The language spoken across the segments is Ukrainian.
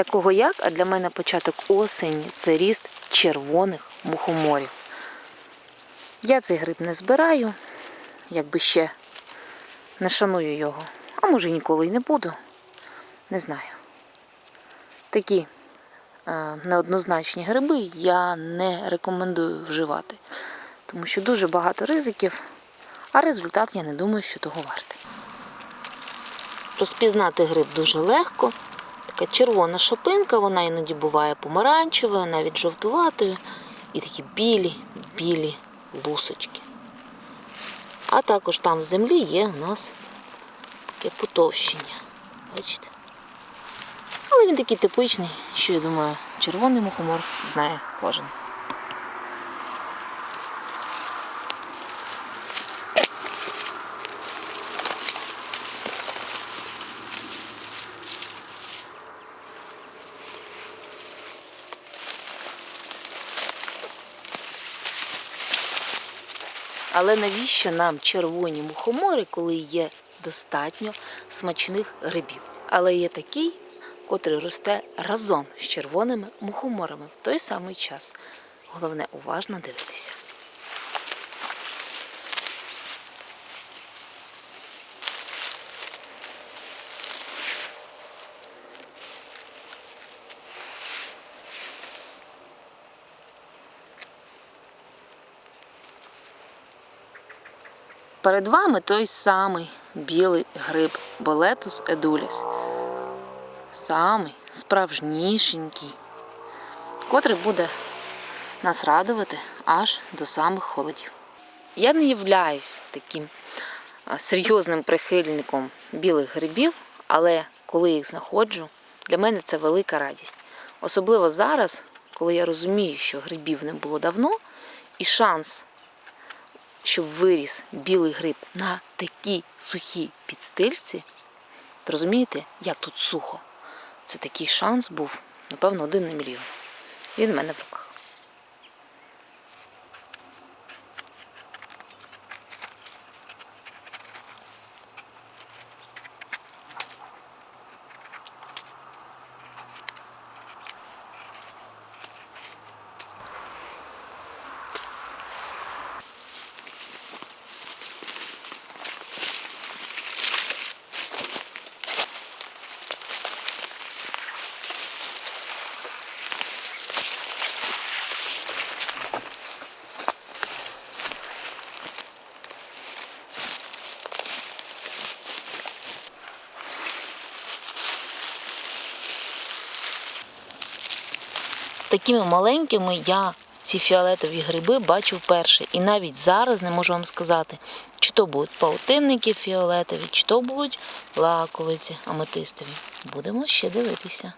Для кого як, а для мене початок осені це ріст червоних мухоморів. Я цей гриб не збираю, якби ще не шаную його. А може ніколи й не буду. Не знаю. Такі е, неоднозначні гриби я не рекомендую вживати, тому що дуже багато ризиків, а результат я не думаю, що того вартий. Розпізнати гриб дуже легко. Така червона шапинка, вона іноді буває помаранчевою, навіть жовтуватою. І такі білі, білі лусочки. А також там в землі є у нас таке потовщення. Бачите? Але він такий типичний, що я думаю, червоний мухомор знає кожен. Але навіщо нам червоні мухомори, коли є достатньо смачних грибів? Але є такий, котрий росте разом з червоними мухоморами в той самий час. Головне уважно дивитися. Перед вами той самий білий гриб Болетус едуліс. Самий справжнішенький, котрий буде нас радувати аж до самих холодів. Я не являюсь таким серйозним прихильником білих грибів, але коли їх знаходжу, для мене це велика радість. Особливо зараз, коли я розумію, що грибів не було давно, і шанс щоб виріс білий гриб на такій сухій підстильці, то розумієте, як тут сухо? Це такий шанс був, напевно, один на мільйон. Він в мене в руках. Такими маленькими я ці фіолетові гриби бачу вперше. І навіть зараз не можу вам сказати, чи то будуть паутинники фіолетові, чи то будуть лаковиці аметистові. Будемо ще дивитися.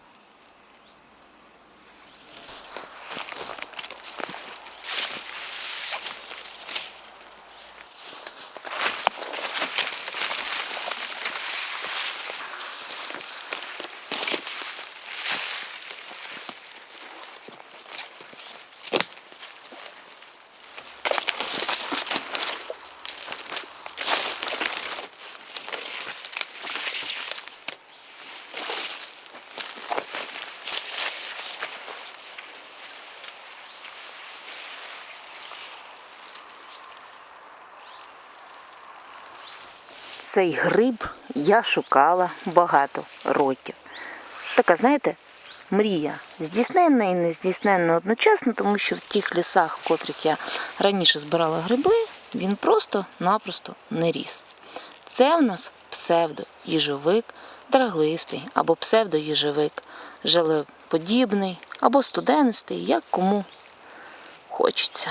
Цей гриб я шукала багато років. Така, знаєте, мрія здійсненна і не здійсненна одночасно, тому що в тих лісах, в котрих я раніше збирала гриби, він просто-напросто не ріс. Це в нас псевдоїжовик драглистий або псевдоїжовик желеподібний або студенистий, як кому хочеться.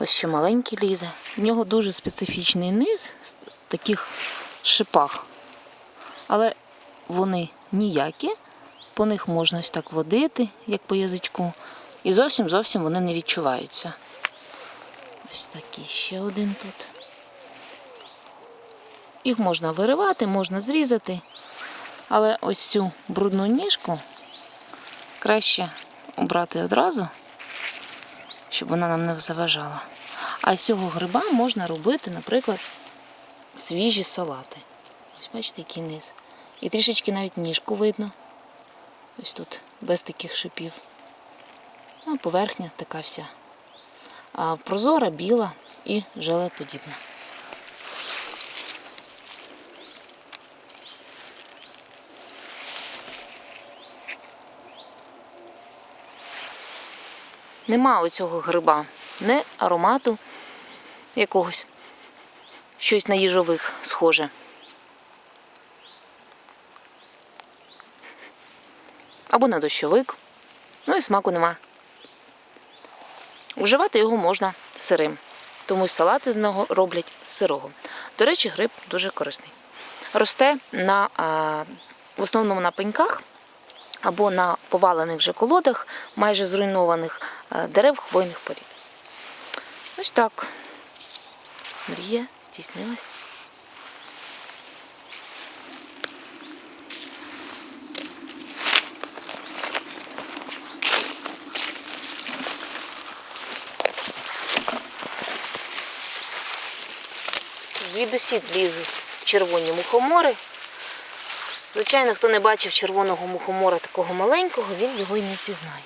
Ось ще маленький лізе. В нього дуже специфічний низ з таких шипах. Але вони ніякі, по них можна ось так водити, як по язичку. І зовсім зовсім вони не відчуваються. Ось такий ще один тут. Їх можна виривати, можна зрізати. Але ось цю брудну ніжку краще обрати одразу, щоб вона нам не заважала. А з цього гриба можна робити, наприклад, свіжі салати. Ось бачите, який низ. І трішечки навіть ніжку видно. Ось тут без таких шипів. Ну, поверхня така вся. А прозора, біла і желеподібна. Нема у цього гриба не аромату якогось, щось на їжових схоже. Або на дощовик. Ну і смаку нема. Вживати його можна сирим, тому й салати з нього роблять сирого. До речі, гриб дуже корисний. Росте на, в основному на пеньках або на повалених вже колодах, майже зруйнованих е, дерев хвойних порід. Ось так. Мрія здійснилась. Звідусіль лізуть червоні мухомори. Звичайно, хто не бачив червоного мухомора такого маленького, він його й не впізнає.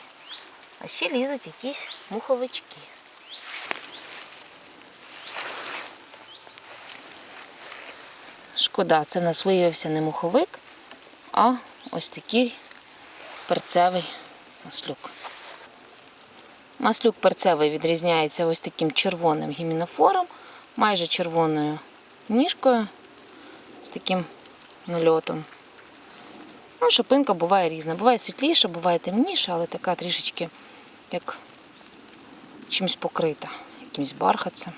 А ще лізуть якісь муховички. Шкода, це в нас виявився не муховик, а ось такий перцевий маслюк. Маслюк перцевий відрізняється ось таким червоним гімінофором, майже червоною ніжкою, з таким нальотом. Ну, шипинка буває різна. Буває світліша, буває темніша, але така трішечки як чимось покрита, якимось бархатцем.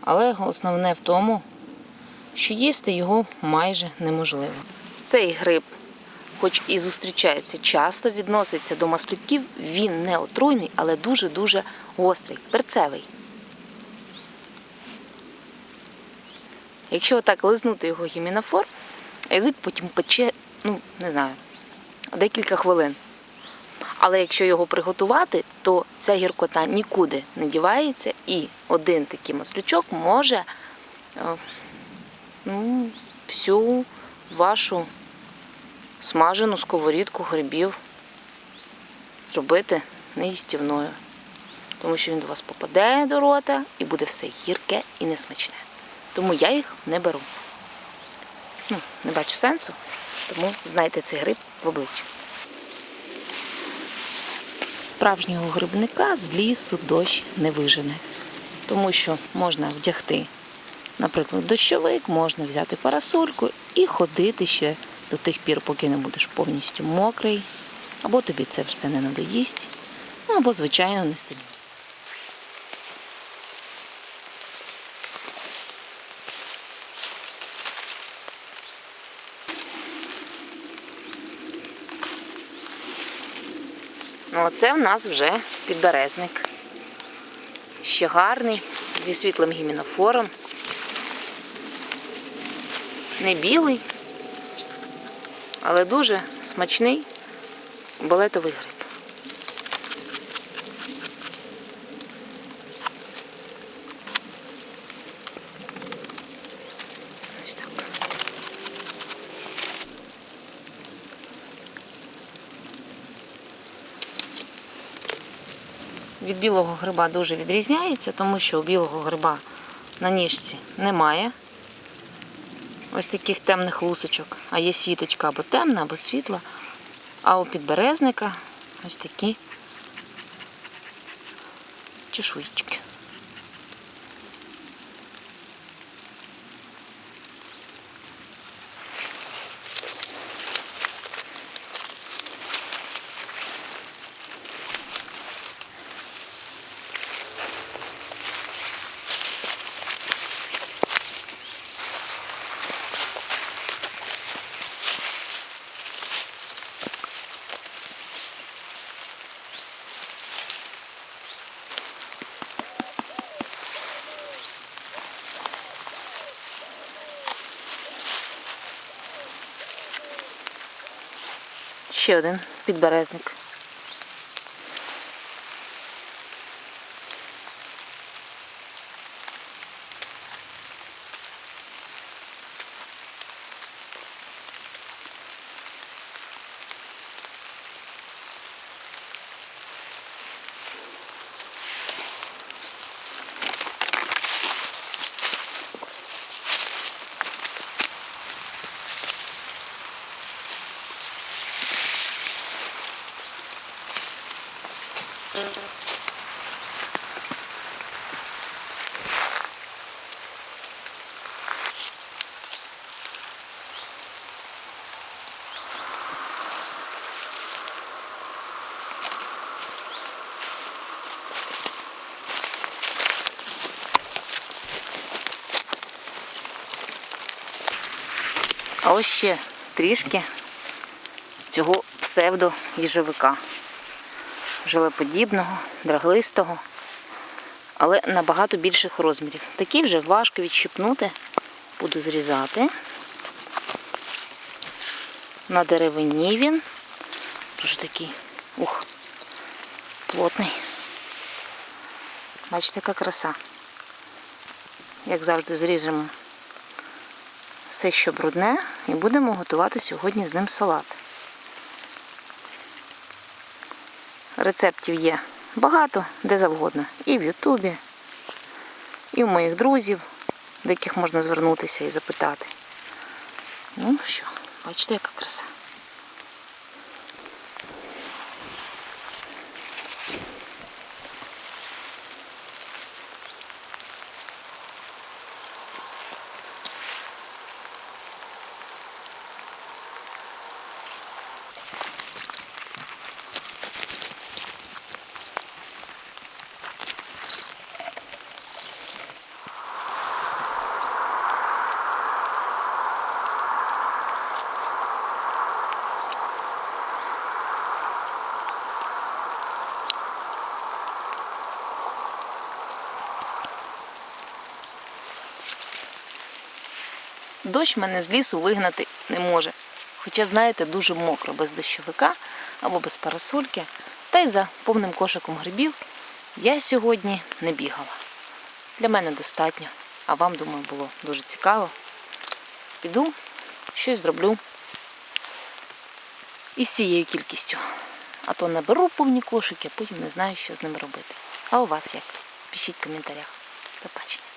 Але основне в тому, що їсти його майже неможливо. Цей гриб, хоч і зустрічається часто, відноситься до маслюків, він не отруйний, але дуже-дуже гострий, перцевий. Якщо так лизнути його гімінофор, язик потім пече, ну, не знаю, декілька хвилин. Але якщо його приготувати, то ця гіркота нікуди не дівається, і один такий маслючок може е, ну, всю вашу смажену сковорідку грибів зробити неїстівною. Тому що він до вас попаде до рота і буде все гірке і несмачне. Тому я їх не беру. Ну, не бачу сенсу, тому знайте цей гриб в обличчя. Справжнього грибника з лісу дощ не вижене, тому що можна вдягти, наприклад, дощовик, можна взяти парасольку і ходити ще до тих пір, поки не будеш повністю мокрий, або тобі це все не надоїсть, ну або, звичайно, не стемніє. Ну, оце в нас вже підберезник. Ще гарний, зі світлим гімінофором. Не білий, але дуже смачний балетовий гриб. Ось так. від білого гриба дуже відрізняється, тому що у білого гриба на ніжці немає ось таких темних лусочок, а є сіточка або темна, або світла. А у підберезника ось такі чешуйчики. Ще один підберезник. А ось ще трішки цього псевдо-їжовика. Жилеподібного, драглистого, але набагато більших розмірів. Такі вже важко відщипнути. Буду зрізати. На деревині він. Дуже такий, ух, плотний. Бачите, яка краса. Як завжди, зріжемо все, що брудне, і будемо готувати сьогодні з ним салат. Рецептів є багато, де завгодно. І в Ютубі, і в моїх друзів, до яких можна звернутися і запитати. Ну що, бачите, яка краса. Дощ мене з лісу вигнати не може. Хоча, знаєте, дуже мокро без дощовика або без парасольки, та й за повним кошиком грибів я сьогодні не бігала. Для мене достатньо, а вам, думаю, було дуже цікаво. Піду, щось зроблю із цією кількістю. А то наберу повні кошики, а потім не знаю, що з ними робити. А у вас як? Пишіть в коментарях. До бачення.